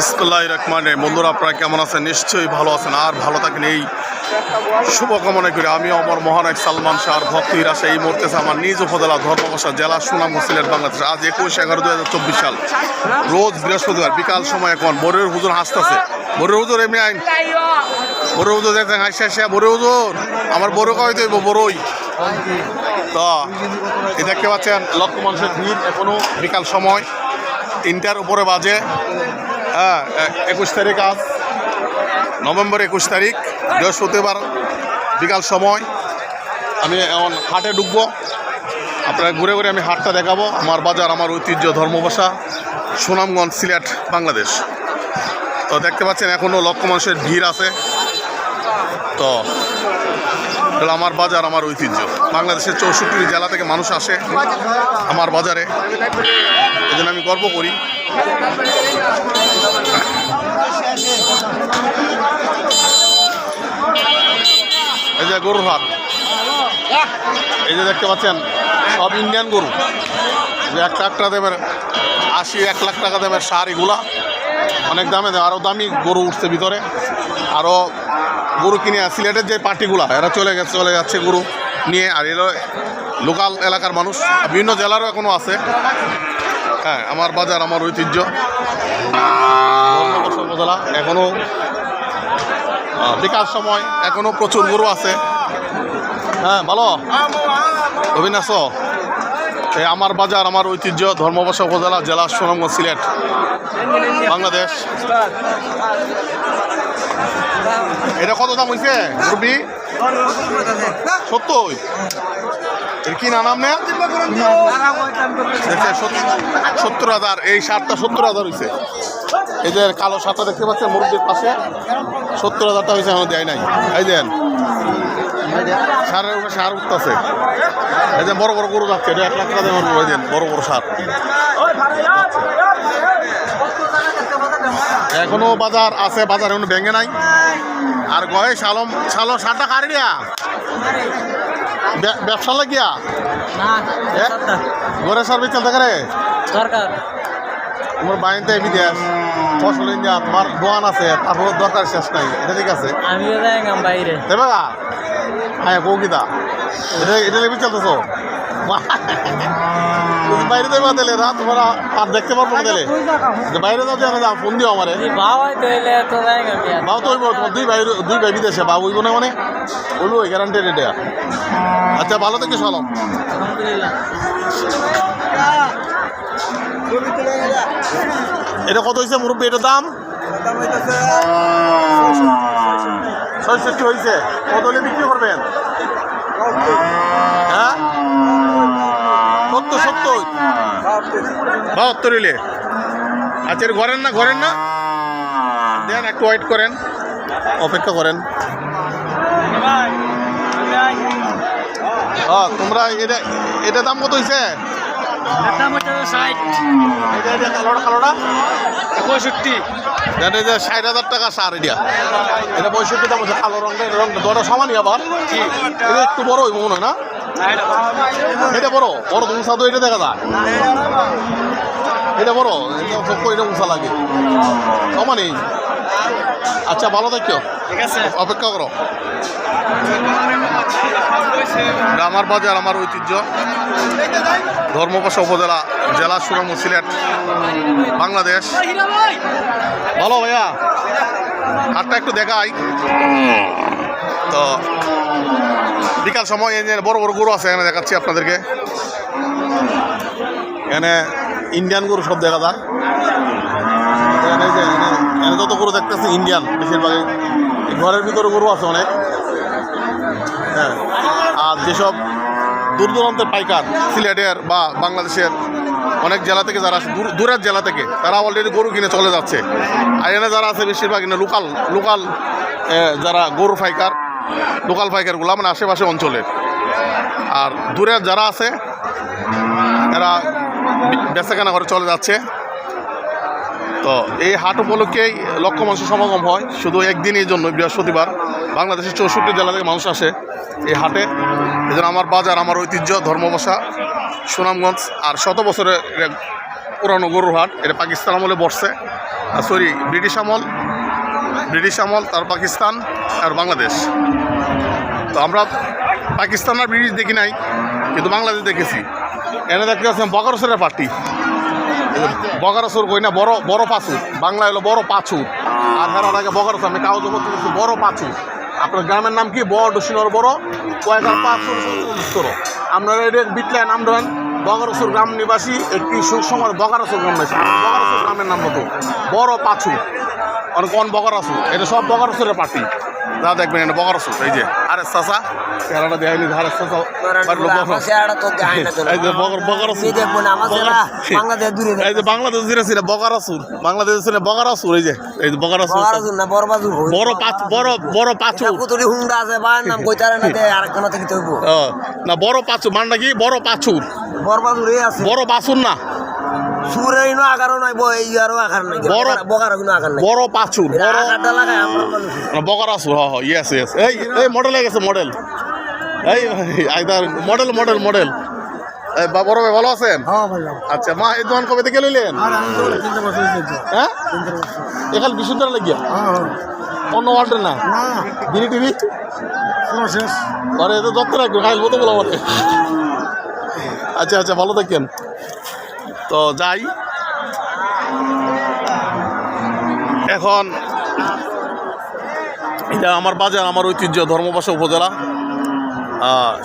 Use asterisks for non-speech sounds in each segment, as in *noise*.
বিসমুল্লাহ রহমান বন্ধুরা, আপনারা কেমন আছেন? নিশ্চয়ই ভালো আছেন। আর ভালো থাকেন এই শুভকামনা করি আমি অমর মহানায়ক সালমান শাহর ভক্তির আসে এই মুহূর্তে আমার নিজ উপজেলা ধর্মবাসা জেলা সুনাম সিলেট বাংলাদেশ। আজ একুশ এগারো দু চব্বিশ সাল। রোজ বৃহস্পতিবার বিকাল সময় এখন বরের হুজুর হাসতেছে। বরের হুজুর, এমনি আইন। বড় হুজুর দেখতেন হাসি হাসি বড় হুজুর, আমার বড় কয় তো বড়ই? তো, এই দেখতে পাচ্ছেন লক্ষ মানুষের ভিড় এখনও বিকাল সময় তিনটার উপরে বাজে। হ্যাঁ একুশ তারিখ আজ, নভেম্বর একুশ তারিখ, বৃহস্পতিবার বিকাল সময়। আমি এখন হাটে ঢুকবো। আপনারা ঘুরে ঘুরে আমি হাটটা দেখাবো। আমার বাজার, আমার ঐতিহ্য, ধর্মভাষা, সুনামগঞ্জ, সিলেট, বাংলাদেশ। তো দেখতে পাচ্ছেন এখনও লক্ষ মানুষের ভিড় আছে। তো আমার বাজার, আমার ঐতিহ্য। বাংলাদেশের চৌষট্টি জেলা থেকে মানুষ আসে আমার বাজারে। এই আমি গর্ব করি। এই যে গরুর হাট। এই যে দেখতে পাচ্ছেন, সব ইন্ডিয়ান গরু। যে এক লাখ টাকা দেবের আশি, এক লাখ টাকা দেবের সার এগুলা। অনেক দামে দেয় আরও দামি গরু উঠছে ভিতরে। আরও গরু কিনে সিলেটের যে পার্টিগুলা, এরা চলে গেছে, চলে যাচ্ছে গরু নিয়ে। আর এরা লোকাল এলাকার মানুষ বিভিন্ন জেলারও এখনও আছে। হ্যাঁ আমার বাজার আমার ঐতিহ্য। উপজেলা আহ, সময় এখনও প্রচুর গরু আছে। হ্যাঁ ভালো? অবিনাশ এই আমার বাজার আমার ঐতিহ্য ধর্মবাসা উপজেলা জেলা সুনামগঞ্জ সিলেট বাংলাদেশ। এটা কত দাম হয়েছে রুবি সত্যই এর কি না। নাম না। সত্তর হাজার এই শার্টটা সত্তর হাজার হয়েছে এই যে কালো দেখতে পাচ্ছেন মুরব্বীর পাশে। সত্তর হাজারটা হয়েছে এখনও দেয় নাই। এই দেন। সারের উপরে সার উঠতেছে। এই যে বড় বড় গরু যাচ্ছে এটা এক লাখ টাকা দেবেন ওই দেন বড় বড় সার। এখনও বাজার আছে বাজার এখনও ভেঙে নাই। আর গয়ে সালম সালো সারটা কারি দিয়া? বে- ব্যবসা লাগিয়া? ঘরে সার বিচ্ছেন থাকে রে সরকার। তোমার বাড়িতে বিদেশ ফসল ইন্ডিয়া তোমার দোয়ান আছে তারপর দরকার শেষ নাই এটা ঠিক আছে? আমিও যাই বাইরে। দেবে গা হ্যাঁ কৌকিতা এটা এটা লেবি চলতেছো? বাইরে দেবে দিলে রাত তোমরা আর দেখতে পারব না দিলে যে বাইরে যাও জানা যাও ফোন দিও আমারে। যদি ভাও তাহলে তো যাই বাবু তো তোমার দুই দুই ভাই বিদেশে বাবু হইব না মানে? বলব গ্যারান্টেড এটা আচ্ছা ভালো থেকে সালাম এটা কত হয়েছে মুরব্বী? এটার দাম? ছয়ষট্টি হয়েছে কত হলে বিক্রি করবেন? হ্যাঁ? সত্তর সত্তর। বাহাত্তর হইলে। আচ্ছা ঘরেন না ঘরেন না? দেন, একটু ওয়েট করেন। অপেক্ষা করেন। তোমরা এটা এটা দাম কত হয়েছে ষাট। হাজার টাকা সার এটা। এটা পঁয়ষট্টি দাম হচ্ছে কালো এটা রঙটা দরটা সমানই আবার। এটা একটু বড় হইব মনে হয় না? এটা বড় বড় তো উঁচা তো এটা দেখা যায়। এটা বড় এটা উঁচা লাগে। সমানই। আচ্ছা ভালো থাকিও ঠিক আছে। অপেক্ষা করো। আমার বাজার আমার ঐতিহ্য। ধর্মপাশা উপজেলা জেলা সুনাম সিলেট বাংলাদেশ। ভালো ভাইয়া হাটটা একটু দেখাই। তো বিকাল সময় এই যে বড় বড় গরু আছে এখানে দেখাচ্ছি আপনাদেরকে। এখানে ইন্ডিয়ান গরু সব দেখা যায়। এখানে যে এখানে- এখানে যত গরু দেখতেছি ইন্ডিয়ান বেশিরভাগই। ঘরের ভিতরে গরু আছে অনেক। হ্যাঁ। আর যেসব দূর দূরান্তের পাইকার, সিলেটের বা বাংলাদেশের অনেক জেলা থেকে যারা দূরের জেলা থেকে, তারা অলরেডি গরু কিনে চলে যাচ্ছে। আর এনে যারা আছে বেশিরভাগ এখানে লোকাল লোকাল যারা গরু পাইকার লোকাল পাইকারগুলো মানে আশেপাশে অঞ্চলের। আর দূরের যারা আছে, এরা বেচাকেনা করে চলে যাচ্ছে। তো এই হাট উপলক্ষেই লক্ষ মানুষের সমাগম হয়। শুধু একদিনের জন্য, বৃহস্পতিবার। বাংলাদেশের চৌষট্টি জেলা থেকে মানুষ আসে এই হাটে। এজন্য আমার বাজার, আমার ঐতিহ্য, ধর্মবসা, সুনামগঞ্জ আর শত বছরের পুরানো গরুর হাট। এটা পাকিস্তান আমলে বসছে। সরি, ব্রিটিশ আমল ব্রিটিশ আমল, তার পাকিস্তান আর বাংলাদেশ। তো আমরা পাকিস্তান আর ব্রিটিশ দেখি নাই, কিন্তু বাংলাদেশ দেখেছি। এনে দেখতে পাচ্ছেন বকারসরের পার্টি। বকারসর কই না, বড় বড় পাঁচু বাংলা হলো বড় পাঁচু আর হেরার আগে বকারস আমি কাগজ করতে গেছি বড় পাঁচু আপনার গ্রামের নাম কি? বড় ডুসিনর বড়? কয়েকার পাঁচশো উত্তর আপনারা এটা বিটলায় নাম ধরেন বগারসুর গ্রাম নিবাসী, একটি সুসময় বগারসুর গ্রাম নিবাসী। বগারসুর গ্রামের নাম হতো বড় পাঁচু আর কোন বগারসুর এটা সব বগারসুরের পার্টি। যা দেখবেন এটা বগারসুর এই যে। আরে চাচা চেহারাটা দেয়নি ধারে চাচা বাংলাদেশ দূরে এই যে বাংলাদেশ ছিল ছিল বগারাসুর এই যে এই যে না বরবাজুর বড় পাঁচ বড় বড় পাঁচুর কুতুরি হুন্ডা আছে বার নাম কইতারে না *laughs* দে আর কোন থেকে তৈব। না বড় পাঁচুর মানে নাকি বড় পাঁচুর বরবাজুরে আছে। বড় বাসুর না। নাই নাই বড়- কোনো নাই। বড় পাঁচুর বড় আগারটা লাগায় আমরা মানুষ না, হ হ ইয়েস ইয়েস এই এই মডেল হয়ে গেছে মডেল এই আইদার মডেল মডেল মডেল বড় ভাই ভালো আছেন? আচ্ছা মা এই দোকান কবে থেকে লইলেন? হ্যাঁ এখানে বিশুদ্ধ লাগিয়া? অন্য ওয়ার্ডের না? না। বিনি টিভি আরে খাইল বলে আচ্ছা আচ্ছা ভালো থাকেন। তো যাই। এখন এটা আমার বাজার, আমার ঐতিহ্য ধর্মবাসা উপজেলা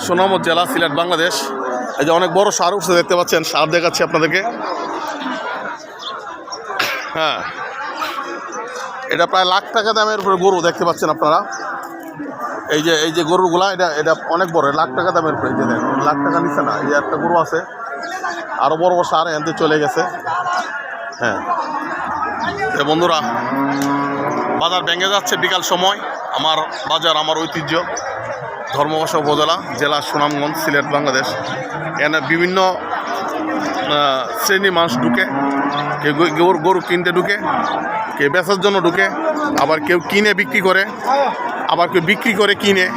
সোনামত জেলা, সিলেট, বাংলাদেশ। এই যে অনেক বড় সার উঠছে দেখতে পাচ্ছেন, সার দেখাচ্ছি আপনাদেরকে। হ্যাঁ। এটা প্রায় লাখ টাকা দামের উপরে গরু দেখতে পাচ্ছেন আপনারা। এই যে এই যে গরুগুলা, এটা এটা অনেক বড়, লাখ টাকা দামের উপরে যে লাখ টাকা নিচ্ছে না, এই যে একটা গরু আছে। আরও বড় বড় সার এনতে চলে গেছে। হ্যাঁ। বন্ধুরা, বাজার ভেঙে যাচ্ছে বিকাল সময়। আমার বাজার, আমার ঐতিহ্য। ধর্মবাসা উপজেলা, জেলা সুনামগঞ্জ, সিলেট, বাংলাদেশ। এখানে বিভিন্ন শ্রেণি মানুষ ঢুকে, কেউ গরু- গরু কিনতে ঢুকে, কেউ বেচার জন্য ঢুকে, আবার কেউ কিনে বিক্রি করে, আবার কেউ বিক্রি করে কিনে।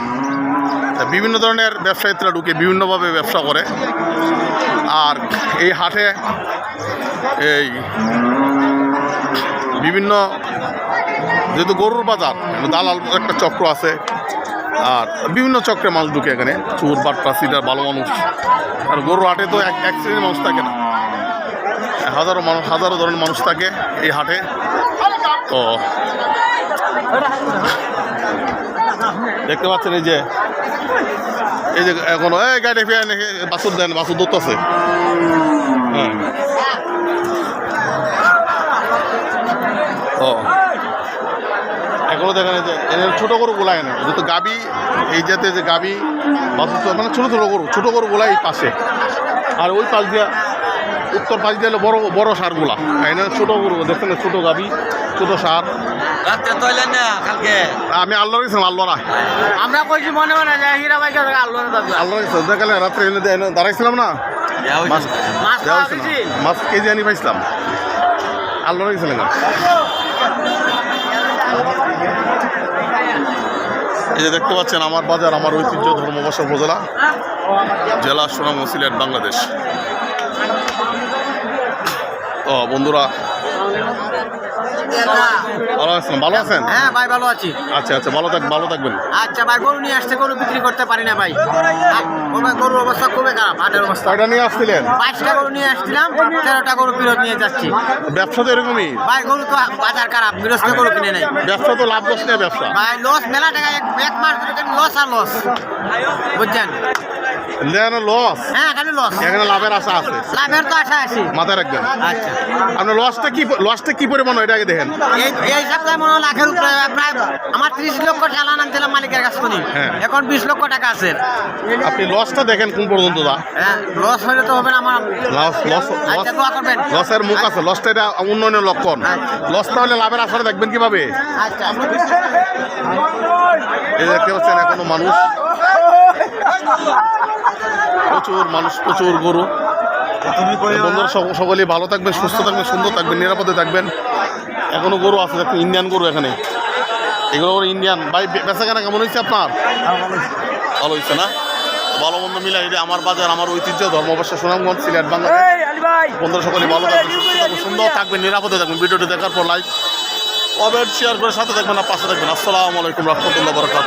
বিভিন্ন ধরনের ব্যবসায়ীরা ঢুকে বিভিন্নভাবে ব্যবসা করে। আর এই হাটে এই বিভিন্ন যেহেতু গরুর বাজার দালাল একটা চক্র আছে, আর বিভিন্ন চক্রে মানুষ ঢুকে এখানে। চোর বাট্টা সিটার, ভালো মানুষ। আর গরুর হাটে তো এক এক শ্রেণির মানুষ থাকে না। হাজারো মানুষ হাজারো ধরনের মানুষ থাকে এই হাটে। তো দেখতে পাচ্ছেন এই যে এই যে এখন, এই গাড়ি ফিরে বাসুর দেন বাসুর দূত আছে। হ্যাঁ। ও। এগুলো দেখেন যে ছোটো গরু গোলায় না, যেহেতু গাবি, এই যাতে যে গাবি বাসুর মানে ছোটো ছোটো গরু ছোটো গরু গোলায় পাশে। আর ওই পাশ দিয়া উত্তর পাশ দিয়ে হলো বড় বড় সারগুলা। এনে ছোটো দেখছেন ছোটো গাবি ছোটো সার। আমি আল্লাহ গেছিলাম আল্লাহরা আমরা কইছি মনে মনে যে হীরা ভাই কে আল্লাহ আল্লাহ সন্ধ্যাকালে রাত্রে এনে দাঁড়াইছিলাম না? মাছ কেজি আনি পাইছিলাম। আল্লাহ গেছিলেন এই যে দেখতে পাচ্ছেন আমার বাজার আমার ঐতিহ্য ধর্মবাসা উপজেলা জেলা সুনাম ও সিলেট বাংলাদেশ। তো বন্ধুরা। ভালো আছেন? ভালো আছেন? হ্যাঁ ভাই ভালো আছি। আচ্ছা আচ্ছা ভালো থাক ভালো থাকবেন। আচ্ছা ভাই গরু নিয়ে আসতে গরু বিক্রি করতে পারি না ভাই। ও গরুর অবস্থা খুবই খারাপ হাটের অবস্থা। কয়টা নিয়ে আসছিলেন? বাইশটা গরু নিয়ে আসছিলাম তেরোটা গরু ফেরত নিয়ে যাচ্ছি। ব্যবসা তো এরকমই। ভাই গরু তো বাজার খারাপ গৃহস্থ গরু কিনে নেই ব্যবসা তো লাভ লস নিয়ে ব্যবসা। ভাই লস মেলা টাকা এক মাস লস আর লস। বুঝছেন? লস হ্যাঁ খালি লস এখানে লাভের আশা আছে? লাভের তো আশা আছি। মাথায় রাখবেন? আচ্ছা। আপনার লসটা কি লসটা কি পরিমাণ এটা আগে দেখেন। এই এই সপ্তাহে মনে হয় লাখের উপরে প্রায় আমার ত্রিশ লক্ষ চালান আনছিলাম মালিকের কাছ থেকে। হ্যাঁ। এখন বিশ লক্ষ টাকা আছে। আপনি লসটা দেখেন কোন পর্যন্ত দা? হ্যাঁ লস হলে তো হবে না আমার। লস লস আচ্ছা লসের মুখ আছে। লসটা এটা উন্নয়নের লক্ষণ। লসটা হলে লাভের আশাটা দেখবেন কীভাবে? আচ্ছা। এই দেখতে পাচ্ছেন এখনও মানুষ প্রচুর মানুষ প্রচুর গরু। বন্ধুরা সক- সকলেই ভালো থাকবেন সুস্থ থাকবেন সুন্দর থাকবেন নিরাপদে থাকবেন। এখনও গরু আছে দেখুন ইন্ডিয়ান গরু এখানে। এগুলো ইন্ডিয়ান ভাই বেচা কেনা কেমন হয়েছে আপনার? ভালো হয়েছে না? ভালো মন্দ মিলা এটা আমার বাজার আমার ঐতিহ্য ধর্মবর্ষ সুনামগঞ্জ সিলেট বাংলাদেশ বন্ধুরা সকলে ভালো থাকবেন থাকবেন সুন্দর থাকবেন নিরাপদে থাকবেন। ভিডিওটি দেখার পর লাইক কমেন্ট শেয়ার করে সাথে থাকবেন আর পাশে থাকবেন। আসসালামু আলাইকুম রহমতুল্লাহ বরকাত